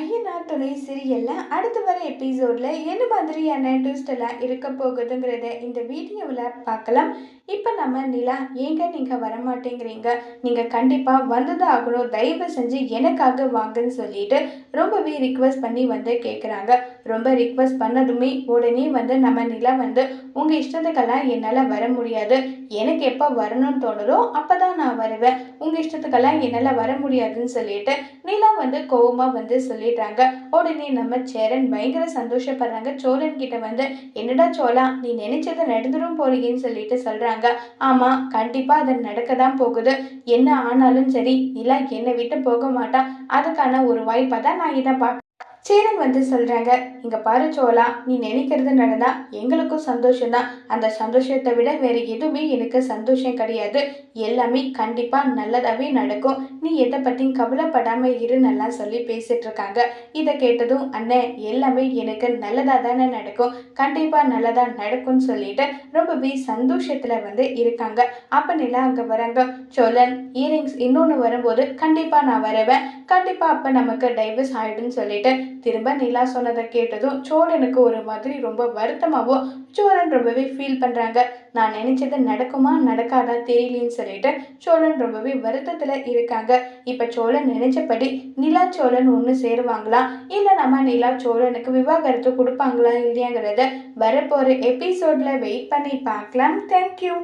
ஐயனார் துணை சீரியல்ல அடுத்து வர எபிசோடில் என்ன மாதிரியான ட்விஸ்ட் எல்லாம் இருக்க போகுதுங்கிறத இந்த வீடியோவில் பார்க்கலாம். இப்போ நம்ம நிலா ஏங்க நீங்கள் வரமாட்டேங்கிறீங்க? நீங்கள் கண்டிப்பாக வந்தது ஆகணும். தயவு செஞ்சு எனக்காக வாங்கன்னு சொல்லிட்டு ரொம்பவே ரிக்வஸ்ட் பண்ணி வந்து கேட்குறாங்க ரொம்ப ரிக்வஸ்ட் பண்ணதுமே உடனே வந்து நம்ம நிலா வந்து உங்கள் இஷ்டத்துக்கெல்லாம் என்னால் வர முடியாது. எனக்கு எப்போ வரணும்னு தோணுதோ அப்போ தான் நான் வருவேன். உங்கள் இஷ்டத்துக்கெல்லாம் என்னால் வர முடியாதுன்னு சொல்லிட்டு நிலா வந்து கோபமாக வந்து சொல்லிடுறாங்க. உடனே நம்ம சேரன் பயங்கர சந்தோஷப்படுறாங்க. சோழன் கிட்ட வந்து என்னடா சோழா நீ நினைச்சதை நடந்துடும் போறீங்கன்னு சொல்லிட்டு சொல்றாங்க. ஆமா கண்டிப்பா அது நடக்க தான் போகுது. என்ன ஆனாலும் சரி நிலா என்னை விட்டு போக மாட்டா. அதுக்கான ஒரு வாய்ப்பை தான் நான் இதை பார்க்க சேரன் வந்து சொல்கிறாங்க இங்கே பாரு சோழா நீ நினைக்கிறது நடந்தா எங்களுக்கும் சந்தோஷம் தான் அந்த சந்தோஷத்தை விட வேறு எதுவுமே எனக்கு சந்தோஷம் கிடையாது. எல்லாமே கண்டிப்பாக நல்லதாகவே நடக்கும். நீ எதை பற்றியும் கவலைப்படாமல் இரு நல்லா சொல்லி பேசிகிட்ருக்காங்க இருக்காங்க. இதை கேட்டதும் அண்ணன் எல்லாமே எனக்கு நல்லதாக தானே நடக்கும். கண்டிப்பாக நல்லதாக நடக்கும்னு சொல்லிட்டு ரொம்பவே சந்தோஷத்தில் வந்து இருக்காங்க. அப்போ நிலா அங்கே வராங்க. சோழன் இயரிங்ஸ் இன்னொன்று வரும்போது கண்டிப்பாக நான் வருவேன். கண்டிப்பாக அப்போ நமக்கு டைவர்ஸ் ஆகிடுன்னு சொல்லிட்டு திரும்ப நிலா சொன்னதை கேட்டதும் சோழனுக்கு ஒரு மாதிரி ரொம்ப வருத்தமாகவும் சோழன் ரொம்பவே ஃபீல் பண்ணுறாங்க நான் நினச்சது நடக்குமா நடக்காதா தெரியலன்னு சொல்லிட்டு சோழன் ரொம்பவே வருத்தத்தில் இருக்காங்க. இப்போ சோழன் நினைச்சபடி நிலா சோழன் ஒன்று சேருவாங்களா? இல்லை நம்ம நிலா சோழனுக்கு விவாகரத்து கொடுப்பாங்களா இல்லையாங்கிறத வரப்போகிற எபிசோடில் வெயிட் பண்ணி பார்க்கலாம். தேங்க்யூ